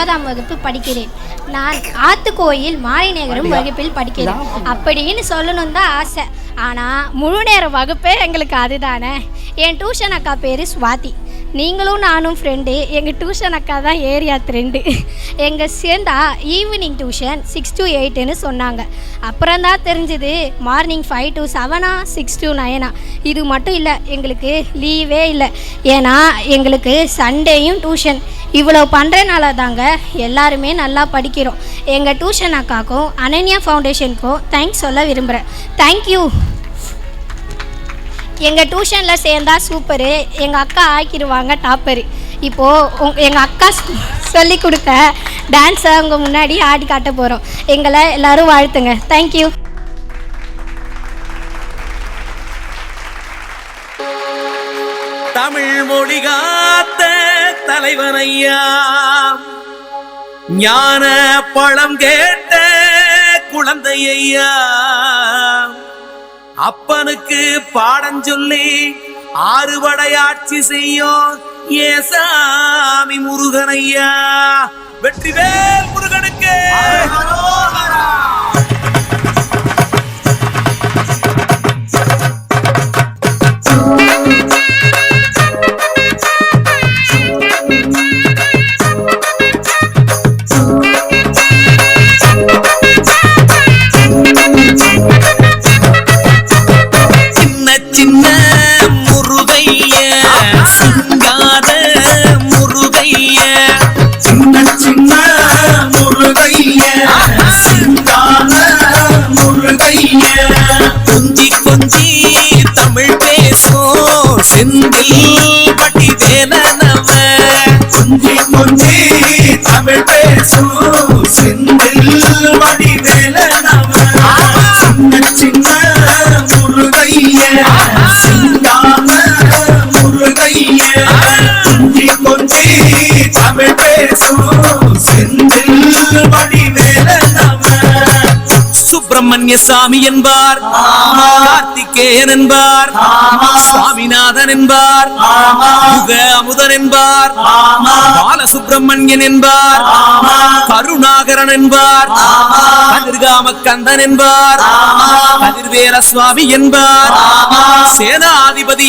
ஒன்பதாம் வகுப்பு படிக்கிறேன். நான் ஆத்துக்கோயில் மாரிநேகரம் வகுப்பில் படிக்கிறேன். அப்படின்னு சொல்லணும் தான் ஆசை. ஆனால் முழு நேர வகுப்பே எங்களுக்கு அதுதானே. என் டியூஷன் அக்கா பேர் சுவாதி. நீங்களும் நானும் ஃப்ரெண்டு எங்கள் டியூஷன் அக்கா தான் ஏரியா ஃப்ரெண்டு எங்கள் சேர்ந்தா ஈவினிங் டியூஷன் சிக்ஸ் டு எயிட்டுன்னு சொன்னாங்க. அப்புறம் தான் தெரிஞ்சுது மார்னிங் ஃபைவ் டு செவனா சிக்ஸ் டு நைனா இது மட்டும் இல்லை எங்களுக்கு லீவே இல்லை. ஏன்னா எங்களுக்கு சண்டேயும் டியூஷன் இவ்வளோ பண்ணுறனால தாங்க எல்லாருமே நல்லா படிக்கிறோம். எங்கள் டியூஷன் அக்காக்கும் அனன்யா ஃபவுண்டேஷனுக்கும் தேங்க்ஸ் சொல்ல விரும்புகிறேன் தேங்க்யூ எங்கள் டியூஷனில் சேர்ந்தா சூப்பரு எங்கள் அக்கா ஆக்கிடுவாங்க டாப்பரு இப்போது எங்கள் அக்கா சொல்லி கொடுத்த டான்ஸை அவங்க முன்னாடி ஆடி காட்ட போகிறோம் எங்களை எல்லாரும் வாழ்த்துங்க. தேங்க்யூ தமிழ் மொழி காத்த தலைவனையா? ஞான பழம் கேட்ட குழந்தையா அப்பனுக்கு பாடம் சொல்லி ஆறுபடையாட்சி செய்யும் ஏசாமி முருகனையா. வெற்றிவேல் முருகனுக்கு. சுப்பிரமணிய சாமி என்பார். கார்த்திகேயன் என்பார். சுவாமிநாதன் என்பார். யுக அமுதன் என்பார் பாலசுப்பிரமணியன் என்பார் கருணாகரன் என்பார். கதிர்காம கந்தன் என்பார். கதிர்வேல சுவாமி என்பார் ஆமா.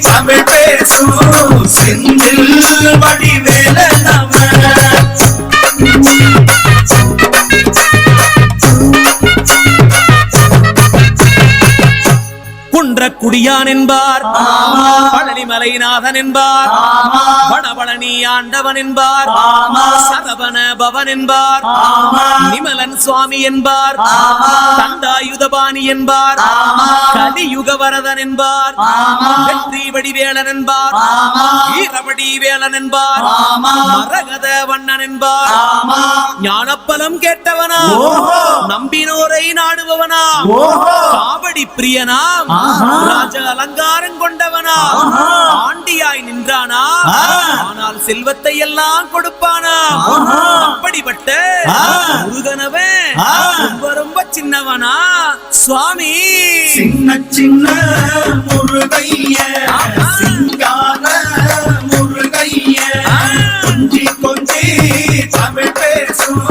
தமிழ் பேசும் செந்தில் வடிவேல நம குன்ற குடியான் என்பார் ஆமா. பழனிமலைநாதன் என்பார் வடபழனி ஆண்டவன் என்பார். சரவண பவன் என்பார். நிமலன் சுவாமி என்பார். தண்டாயுதபாணி என்பார். கலியுக வரதன் என்பார். வெற்றி வடிவேலன் என்பார் ஆமா. வீரவடி வேலன் என்பார். மரகத வண்ணன் என்பார் ஞானப்பலம் கேட்டவனா. நம்பினோரை நாடுபவனா. காவடி பிரியனாம் ஆஹா. ராஜ அலங்காரம் கொண்டவனா. ஆண்டியாய் நின்றானா. ஆனால் செல்வத்தை எல்லாம் கொடுப்பானா. அப்படிப்பட்ட. முருகனவன். ரொம்ப ரொம்ப சின்னவனா? சுவாமி. சின்ன சின்ன முருகைய சிங்கான முருகைய. கொஞ்சி கொஞ்சி தமிழ் பேசும்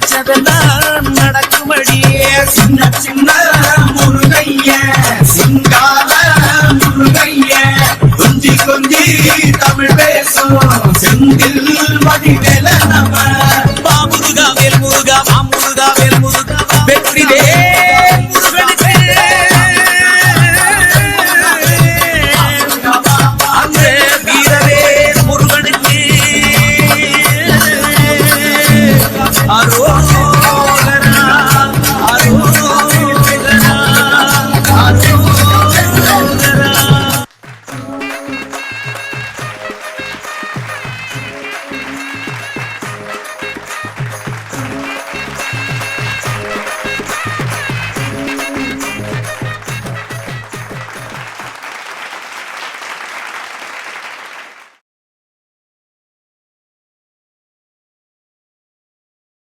நினைச்சதெல்லாம் நடக்கும்படியே. சின்ன சின்ன முருகைய சிங்கார முருகைய. கொஞ்சி கொஞ்சி தமிழ் பேசும்